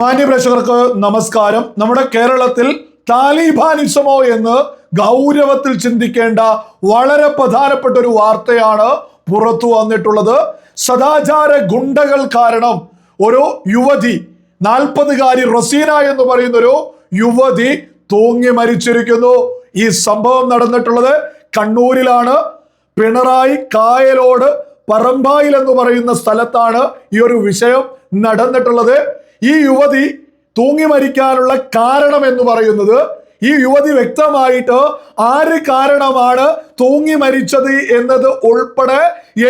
മാന്യ പ്രേക്ഷകർക്ക് നമസ്കാരം. നമ്മുടെ കേരളത്തിൽ താലിബാനിസമോ എന്ന് ഗൗരവത്തിൽ ചിന്തിക്കേണ്ട വളരെ പ്രധാനപ്പെട്ട ഒരു വാർത്തയാണ് പുറത്തു വന്നിട്ടുള്ളത്. സദാചാര ഗുണ്ടകൾ കാരണം ഒരു യുവതി നാൽപ്പതുകാരി റസീന എന്ന് പറയുന്ന ഒരു യുവതി തൂങ്ങി മരിച്ചിരിക്കുന്നു. ഈ സംഭവം നടന്നിട്ടുള്ളത് കണ്ണൂരിലാണ്. പിണറായി കായലോട് പറമ്പായിൽ എന്ന് പറയുന്ന സ്ഥലത്താണ് ഈ ഒരു വിഷയം നടന്നിട്ടുള്ളത്. ഈ യുവതി തൂങ്ങി മരിക്കാനുള്ള കാരണം എന്ന് പറയുന്നത് ഈ യുവതി വ്യക്തമായിട്ട് ആര് കാരണമാണ് തൂങ്ങി മരിച്ചത് എന്നത് ഉൾപ്പെടെ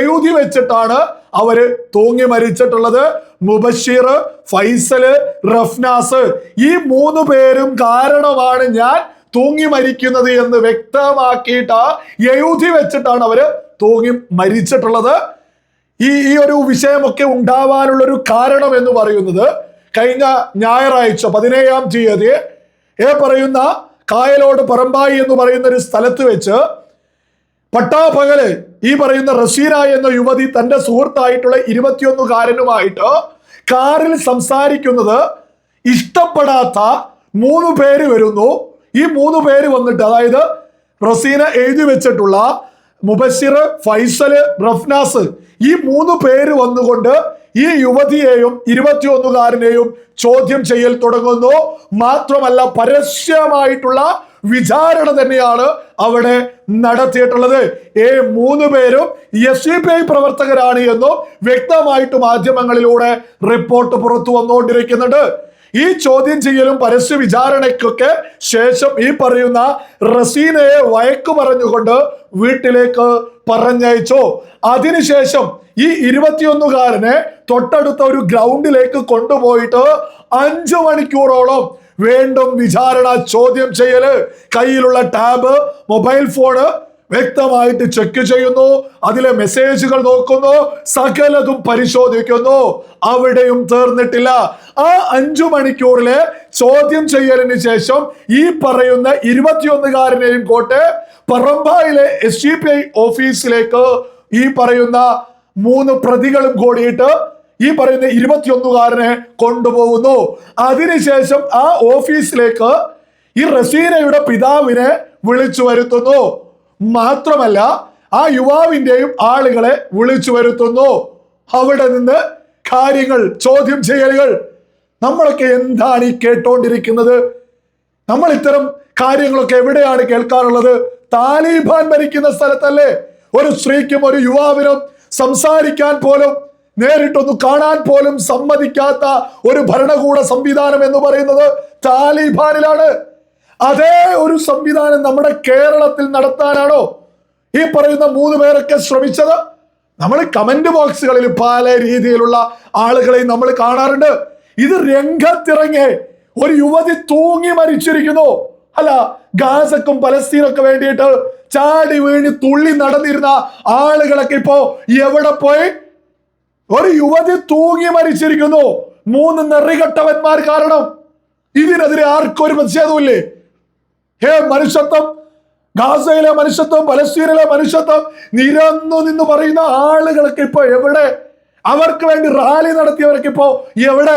എഴുതി വെച്ചിട്ടാണ് അവർ തൂങ്ങി മരിച്ചിട്ടുള്ളത്. മുബഷീർ ഫൈസൽ റഫ്നാസ് ഈ മൂന്ന് പേരും കാരണമാണ് ഞാൻ തൂങ്ങി മരിക്കുന്നത് എന്ന് വ്യക്തമാക്കിയിട്ട് എഴുതി വെച്ചിട്ടാണ് അവർ തൂങ്ങി മരിച്ചിട്ടുള്ളത്. ഈ ഈ ഒരു വിഷയമൊക്കെ ഉണ്ടാവാനുള്ള ഒരു കാരണം എന്ന് പറയുന്നത് കഴിഞ്ഞ ഞായറാഴ്ച പതിനേഴാം തീയതി ഏ പറയുന്ന കായലോട് പറമ്പായി എന്ന് പറയുന്ന ഒരു സ്ഥലത്ത് വെച്ച് പട്ടാപകൽ ഈ പറയുന്ന റസീന എന്ന യുവതി തന്റെ സുഹൃത്തായിട്ടുള്ള ഇരുപത്തിയൊന്നുകാരനുമായിട്ട് കാറിൽ സംസാരിക്കുന്നത് ഇഷ്ടപ്പെടാത്ത മൂന്ന് പേര് വരുന്നു. ഈ മൂന്ന് പേര് വന്നിട്ട് അതായത് റസീന എഴുതി വെച്ചിട്ടുള്ള മുബഷിർ ഫൈസൽ റഫ്നാസ് ഈ മൂന്ന് പേര് വന്നുകൊണ്ട് ഈ യുവതിയെയും ഇരുപത്തിയൊന്നുകാരനെയും ചോദ്യം ചെയ്യൽ തുടങ്ങുന്നു. മാത്രമല്ല പരസ്യമായിട്ടുള്ള വിചാരണ തന്നെയാണ് അവിടെ നടത്തിയിട്ടുള്ളത്. ഏ മൂന്ന് പേരും എസ് സി പി ഐ പ്രവർത്തകരാണ് എന്നും വ്യക്തമായിട്ട് മാധ്യമങ്ങളിലൂടെ റിപ്പോർട്ട് പുറത്തു വന്നുകൊണ്ടിരിക്കുന്നുണ്ട്. ഈ ചോദ്യം ചെയ്യലും പരസ്യ വിചാരണയ്ക്കൊക്കെ ശേഷം ഈ പറയുന്ന റസീനയെ വയക്കു പറഞ്ഞുകൊണ്ട് വീട്ടിലേക്ക് പറഞ്ഞയച്ചു. അതിനുശേഷം ഈ ഇരുപത്തിയൊന്നുകാരനെ തൊട്ടടുത്ത ഒരു ഗ്രൗണ്ടിലേക്ക് കൊണ്ടുപോയിട്ട് അഞ്ചു മണിക്കൂറോളം വീണ്ടും വിചാരണ ചോദ്യം ചെയ്യൽ. കയ്യിലുള്ള ടാബ് മൊബൈൽ ഫോണ് വ്യക്തമായിട്ട് ചെക്ക് ചെയ്യുന്നു. അതിലെ മെസ്സേജുകൾ നോക്കുന്നു. സകലതും പരിശോധിക്കുന്നു. അവിടെയും തീർന്നിട്ടില്ല. ആ അഞ്ചു മണിക്കൂറിലെ ചോദ്യം ചെയ്യലിന് ശേഷം ഈ പറയുന്ന ഇരുപത്തിയൊന്നുകാരനെയും കോട്ട് പറമ്പായിലെ എസ് ഡി പി ഐ ഓഫീസിലേക്ക് ഈ പറയുന്ന മൂന്ന് പ്രതികളും കൂടിയിട്ട് ഈ പറയുന്ന ഇരുപത്തിയൊന്നുകാരനെ കൊണ്ടുപോകുന്നു. അതിനുശേഷം ആ ഓഫീസിലേക്ക് ഈ റസീനയുടെ പിതാവിനെ വിളിച്ചു വരുത്തുന്നു. മാത്രമല്ല ആ യുവാവിന്റെയും ആളുകളെ വിളിച്ചു വരുത്തുന്നു. അവിടെ നിന്ന് കാര്യങ്ങൾ ചോദ്യം ചെയ്യലുകൾ. നമ്മളൊക്കെ എന്താണ് ഈ കേട്ടോണ്ടിരിക്കുന്നത്? നമ്മൾ ഇത്തരം കാര്യങ്ങളൊക്കെ എവിടെയാണ് കേൾക്കാറുള്ളത്? താലിബാൻ ഭരിക്കുന്ന സ്ഥലത്തല്ലേ? ഒരു സ്ത്രീക്കും ഒരു യുവാവിനും സംസാരിക്കാൻ പോലും നേരിട്ടൊന്ന് കാണാൻ പോലും സമ്മതിക്കാത്ത ഒരു ഭരണകൂട സംവിധാനം എന്ന് പറയുന്നത് താലിബാനിലാണ്. അതേ ഒരു സംവിധാനം നമ്മുടെ കേരളത്തിൽ നടത്താനാണോ ഈ പറയുന്ന മൂന്ന് പേരൊക്കെ ശ്രമിച്ചത്? നമ്മൾ കമന്റ് ബോക്സുകളിൽ പല രീതിയിലുള്ള ആളുകളെയും നമ്മൾ കാണാറുണ്ട്. ഇത് രംഗത്തിറങ്ങി ഒരു യുവതി തൂങ്ങി മരിച്ചിരിക്കുന്നു. അല്ല ഗാസക്കും പലസ്തീനൊക്കെ വേണ്ടിയിട്ട് ചാടി വീണി തുള്ളി നടന്നിരുന്ന ആളുകളൊക്കെ ഇപ്പോ എവിടെ പോയി? ഒരു യുവതി തൂങ്ങി മരിച്ചിരിക്കുന്നു. മൂന്ന് നെറികെട്ടവന്മാർ കാരണം. ഇതിനെതിരെ ആർക്കൊരു പ്രതിഷേധമില്ലേ ഹേ മനുഷ്യത്വം ഗാസയിലെ മനുഷ്യത്വം പലസ്തീനിലെ മനുഷ്യത്വം നിരന്നു നിന്ന് പറയുന്ന ആളുകളൊക്കെ ഇപ്പോൾ എവിടെ? അവർക്ക് വേണ്ടി റാലി നടത്തിയവർക്ക് ഇപ്പോ എവിടെ?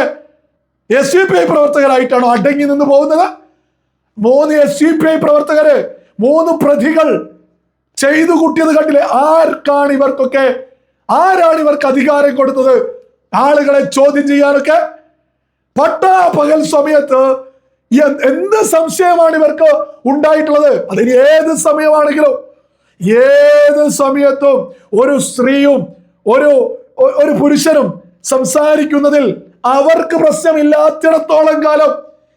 എസ് യു പി ഐ പ്രവർത്തകരായിട്ടാണോ അടങ്ങി നിന്ന് പോകുന്നത്? മൂന്ന് എസ് യു പി ഐ പ്രവർത്തകര് മൂന്ന് പ്രതികൾ ചെയ്തു കൂട്ടിയത് കണ്ടില്ലേ? ആർക്കാണ് ഇവർക്കൊക്കെ ആരാണ് ഇവർക്ക് അധികാരം കൊടുത്തത്? ആളുകളെ ചോദ്യം ചെയ്യാനൊക്കെ പട്ടാ പകൽ സമയത്ത് എന്ത് സംശയമാണ് ഇവർക്ക് ഉണ്ടായിട്ടുള്ളത്? അതിന് ഏത് സമയമാണെങ്കിലും ഏത് സമയത്തും ഒരു സ്ത്രീയും ഒരു ഒരു പുരുഷനും സംസാരിക്കുന്നതിൽ അവർക്ക് പ്രശ്നമില്ലാത്തിടത്തോളം കാലം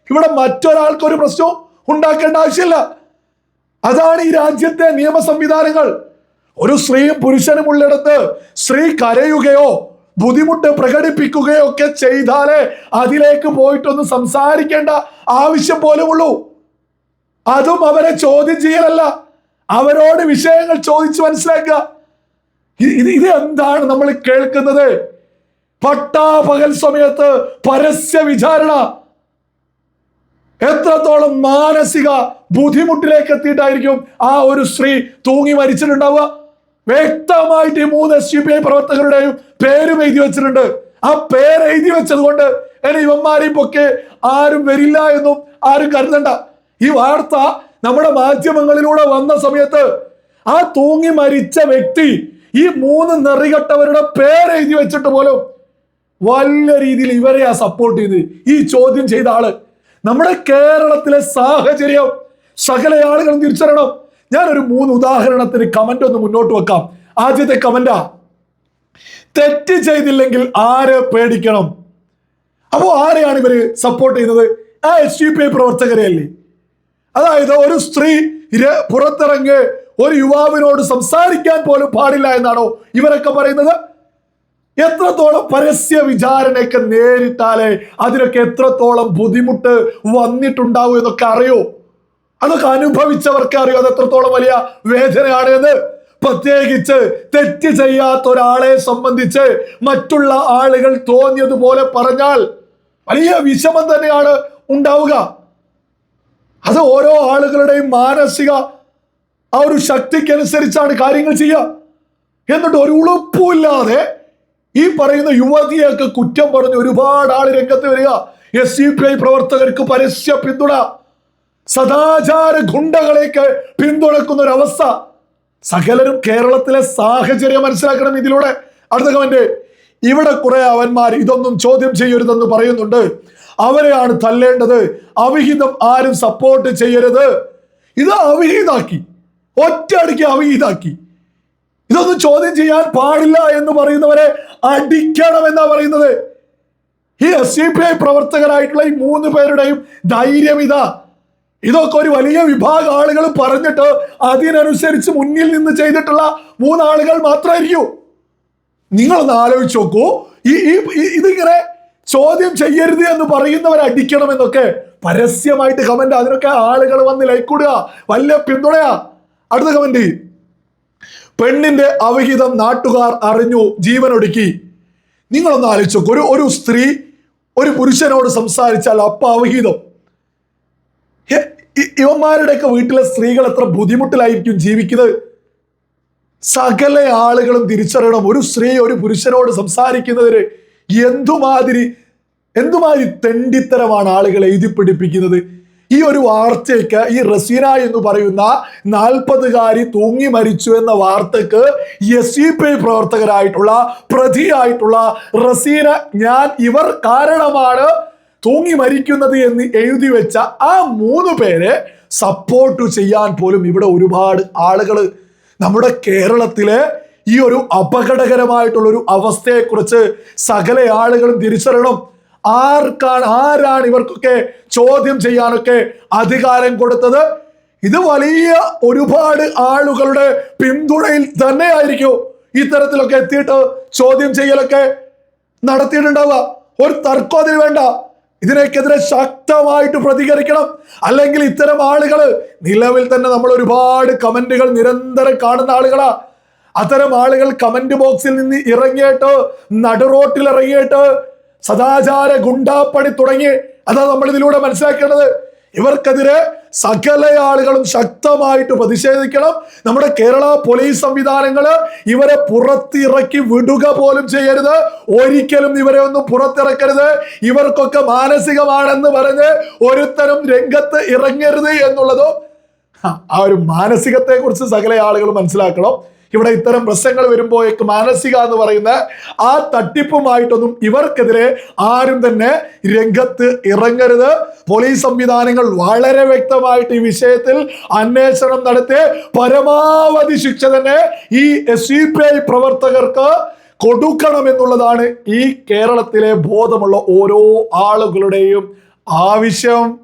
ഇവിടെ മറ്റൊരാൾക്ക് ഒരു പ്രശ്നവും ഉണ്ടാക്കേണ്ട ആവശ്യമില്ല. അതാണ് ഈ രാജ്യത്തെ നിയമ സംവിധാനങ്ങൾ ഒരു സ്ത്രീയും പുരുഷനും ഉള്ളിടത്ത് സ്ത്രീ കരയുകയോ ബുദ്ധിമുട്ട് പ്രകടിപ്പിക്കുകയൊക്കെ ചെയ്താലേ അതിലേക്ക് പോയിട്ടൊന്ന് സംസാരിക്കേണ്ട ആവശ്യം പോലും ഉള്ളൂ. അതും അവരെ ചോദ്യം ചെയ്യലല്ല. അവരോട് വിഷയങ്ങൾ ചോദിച്ചു മനസ്സിലാക്കുക. ഇത് ഇത് എന്താണ് നമ്മൾ കേൾക്കുന്നത്? പട്ടാപകൽ സമയത്ത് പരസ്യ വിചാരണ. എത്രത്തോളം മാനസിക ബുദ്ധിമുട്ടിലേക്ക് എത്തിയിട്ടായിരിക്കും ആ ഒരു സ്ത്രീ തൂങ്ങി മരിച്ചിട്ടുണ്ടാവുക? വ്യക്തമായിട്ട് ഈ മൂന്ന് എസ് യു പി ഐ പ്രവർത്തകരുടെയും പേരും എഴുതി വെച്ചിട്ടുണ്ട്. ആ പേര് എഴുതി വെച്ചത് കൊണ്ട് എന്നെ ഇവന്മാരെയും പൊക്കെ ആരും വരില്ല എന്നും ആരും കരുതണ്ട. ഈ വാർത്ത നമ്മുടെ മാധ്യമങ്ങളിലൂടെ വന്ന സമയത്ത് ആ തൂങ്ങി മരിച്ച വ്യക്തി ഈ മൂന്ന് നെറികെട്ടവരുടെ പേര് എഴുതി വെച്ചിട്ട് പോലും വലിയ രീതിയിൽ ഇവരെയാ സപ്പോർട്ട് ചെയ്ത് ഈ ചോദ്യം ചെയ്ത ആൾ. നമ്മുടെ കേരളത്തിലെ സാഹചര്യം സകല ആളുകളും തിരിച്ചറിയണം. ഞാനൊരു മൂന്ന് ഉദാഹരണത്തിന് കമന്റ് ഒന്ന് മുന്നോട്ട് വെക്കാം. ആദ്യത്തെ കമന്റാ തെറ്റ് ചെയ്തില്ലെങ്കിൽ ആരെ പേടിക്കണം? അപ്പോൾ ആരെയാണ് ഇവർ സപ്പോർട്ട് ചെയ്യുന്നത്? ആ എസ് ഡി പി ഐ പ്രവർത്തകരെയല്ലേ? അതായത് ഒരു സ്ത്രീ പുറത്തിറങ്ങി ഒരു യുവാവിനോട് സംസാരിക്കാൻ പോലും പാടില്ല എന്നാണോ ഇവരൊക്കെ പറയുന്നത്? എത്രത്തോളം പരസ്യ വിചാരണയൊക്കെ നേരിട്ടാലേ അതിനൊക്കെ എത്രത്തോളം ബുദ്ധിമുട്ട് വന്നിട്ടുണ്ടാവും എന്നൊക്കെ അറിയോ? അതൊക്കെ അനുഭവിച്ചവർക്ക് അറിയോ അത് എത്രത്തോളം വലിയ വേദനയാണ് എന്ന് പ്രത്യേകിച്ച് തെറ്റ് ചെയ്യാത്ത ഒരാളെ സംബന്ധിച്ച് മറ്റുള്ള ആളുകൾ തോന്നിയതുപോലെ പറഞ്ഞാൽ വലിയ വിഷമം തന്നെയാണ് ഉണ്ടാവുക. അത് ഓരോ ആളുകളുടെയും മാനസിക ആ ഒരു ശക്തിക്കനുസരിച്ചാണ് കാര്യങ്ങൾ ചെയ്യുക. എന്നിട്ട് ഒരു ഉളുപ്പുമില്ലാതെ ഈ പറയുന്ന യുവതിയൊക്കെ കുറ്റം പറഞ്ഞ് ഒരുപാട് ആൾ രംഗത്ത് വരിക. എസ് സി പി ഐ പ്രവർത്തകർക്ക് പരസ്യ പിന്തുണ സദാചാര ഗുണ്ടകളേക്ക് പിന്തുണക്കുന്ന ഒരവസ്ഥ സകലരും കേരളത്തിലെ സാഹചര്യം മനസ്സിലാക്കണം ഇതിലൂടെ. അടുത്ത കമന്റ് ഇവിടെ കുറെ അവന്മാർ ഇതൊന്നും ചോദ്യം ചെയ്യരുതെന്ന് പറയുന്നുണ്ട്. അവരെയാണ് തല്ലേണ്ടത്. അവിഹിതം ആരും സപ്പോർട്ട് ചെയ്യരുത്. ഇത് അവിഹിതാക്കി ഒറ്റയടിക്ക് അവിഹിതാക്കി ഇതൊന്നും ചോദ്യം ചെയ്യാൻ പാടില്ല എന്ന് പറയുന്നവരെ അടിക്കണം എന്നാ പറയുന്നത്. ഈ എസ് സി പി ഐ പ്രവർത്തകരായിട്ടുള്ള ഈ മൂന്ന് പേരുടെയും ധൈര്യം ഇതാ. ഇതൊക്കെ ഒരു വലിയ വിഭാഗം ആളുകൾ പറഞ്ഞിട്ട് അതിനനുസരിച്ച് മുന്നിൽ നിന്ന് ചെയ്തിട്ടുള്ള മൂന്നാളുകൾ മാത്രമായിരിക്കൂ. നിങ്ങളൊന്ന് ആലോചിച്ച് നോക്കൂ. ഈ ഈ ഇതിങ്ങനെ ചോദ്യം ചെയ്യരുത് എന്ന് പറയുന്നവർ അടിക്കണം എന്നൊക്കെ പരസ്യമായിട്ട് കമന്റ് അതിനൊക്കെ ആളുകൾ വന്ന് ലൈക്ക് കൊടുക വലിയ പിന്തുണയാ? അടുത്ത കമന്റ് പെണ്ണിന്റെ അവിഹിതം നാട്ടുകാർ അറിഞ്ഞു ജീവനൊടുക്കി. നിങ്ങളൊന്ന് ആലോചിച്ച് ഒരു ഒരു സ്ത്രീ ഒരു പുരുഷനോട് സംസാരിച്ചാൽ അപ്പ അവിഹിതം. ഇവന്മാരുടെയൊക്കെ വീട്ടിലെ സ്ത്രീകൾ എത്ര ബുദ്ധിമുട്ടിലായിരിക്കും ജീവിക്കുന്നത്? സകല ആളുകളും തിരിച്ചറിയണം. ഒരു സ്ത്രീ ഒരു പുരുഷനോട് സംസാരിക്കുന്നതിന് എന്തുമാതിരി എന്തുമാതിരി തെണ്ടിത്തരമാണ് ആളുകൾ എഴുതി പിടിപ്പിക്കുന്നത്? ഈ ഒരു വാർത്തയ്ക്ക് ഈ റസീന എന്ന് പറയുന്ന നാൽപ്പതുകാരി തൂങ്ങി മരിച്ചു എന്ന വാർത്തക്ക് എസ് ഇ പി പ്രവർത്തകരായിട്ടുള്ള പ്രതിയായിട്ടുള്ള റസീന. ഞാൻ ഇവർ കാരണമാണ് തൂങ്ങി മരിക്കുന്നത് എന്ന് എഴുതി വെച്ച ആ മൂന്ന് പേരെ സപ്പോർട്ട് ചെയ്യാൻ പോലും ഇവിടെ ഒരുപാട് ആളുകൾ നമ്മുടെ കേരളത്തിലെ ഈ ഒരു അപകടകരമായിട്ടുള്ള ഒരു അവസ്ഥയെക്കുറിച്ച് സകല ആളുകളും തിരിച്ചറിയണം. ആർക്കാണ് ആരാണ് ഇവർക്കൊക്കെ ചോദ്യം ചെയ്യാനൊക്കെ അധികാരം കൊടുത്തത്? ഇത് വലിയ ഒരുപാട് ആളുകളുടെ പിന്തുണയിൽ തന്നെയായിരിക്കും ഇത്തരത്തിലൊക്കെ എത്തിയിട്ട് ചോദ്യം ചെയ്യലൊക്കെ നടത്തിയിട്ടുണ്ടാവുക. ഒരു തർക്കം അതിന് വേണ്ട. ഇതിനൊക്കെതിരെ ശക്തമായിട്ട് പ്രതികരിക്കണം. അല്ലെങ്കിൽ ഇത്തരം ആളുകൾ നിലവിൽ തന്നെ നമ്മൾ ഒരുപാട് കമന്റുകൾ നിരന്തരം കാണുന്ന ആളുകളാ. അത്തരം ആളുകൾ കമന്റ് ബോക്സിൽ നിന്ന് ഇറങ്ങിയിട്ട് നടുറോട്ടിൽ ഇറങ്ങിയിട്ട് സദാചാര ഗുണ്ടാപ്പണി തുടങ്ങി. അതാണ് നമ്മൾ ഇതിലൂടെ മനസ്സിലാക്കേണ്ടത്. ഇവർക്കെതിരെ സകല ആളുകളും ശക്തമായിട്ട് പ്രതിഷേധിക്കണം. നമ്മുടെ കേരള പോലീസ് സംവിധാനങ്ങൾ ഇവരെ പുറത്തിറക്കി വിടുക പോലും ചെയ്യരുത്. ഒരിക്കലും ഇവരെ ഒന്നും പുറത്തിറക്കരുത്. ഇവർക്കൊക്കെ മാനസികമാണെന്ന് പറഞ്ഞ് ഒരുത്തരും രംഗത്ത് ഇറങ്ങരുത് എന്നുള്ളതും ആ ഒരു മാനസികത്തെ കുറിച്ച് സകല ആളുകൾ മനസ്സിലാക്കണം. ഇവിടെ ഇത്തരം പ്രശ്നങ്ങൾ വരുമ്പോഴേക്ക് മാനസിക എന്ന് പറയുന്ന ആ തട്ടിപ്പുമായിട്ടൊന്നും ഇവർക്കെതിരെ ആരും തന്നെ രംഗത്ത് ഇറങ്ങരുത്. പോലീസ് സംവിധാനങ്ങൾ വളരെ വ്യക്തമായിട്ട് ഈ വിഷയത്തിൽ അന്വേഷണം നടത്തി പരമാവധി ശിക്ഷ തന്നെ ഈ എസ് പ്രവർത്തകർക്ക് കൊടുക്കണം എന്നുള്ളതാണ് ഈ കേരളത്തിലെ ബോധമുള്ള ഓരോ ആളുകളുടെയും ആവശ്യം.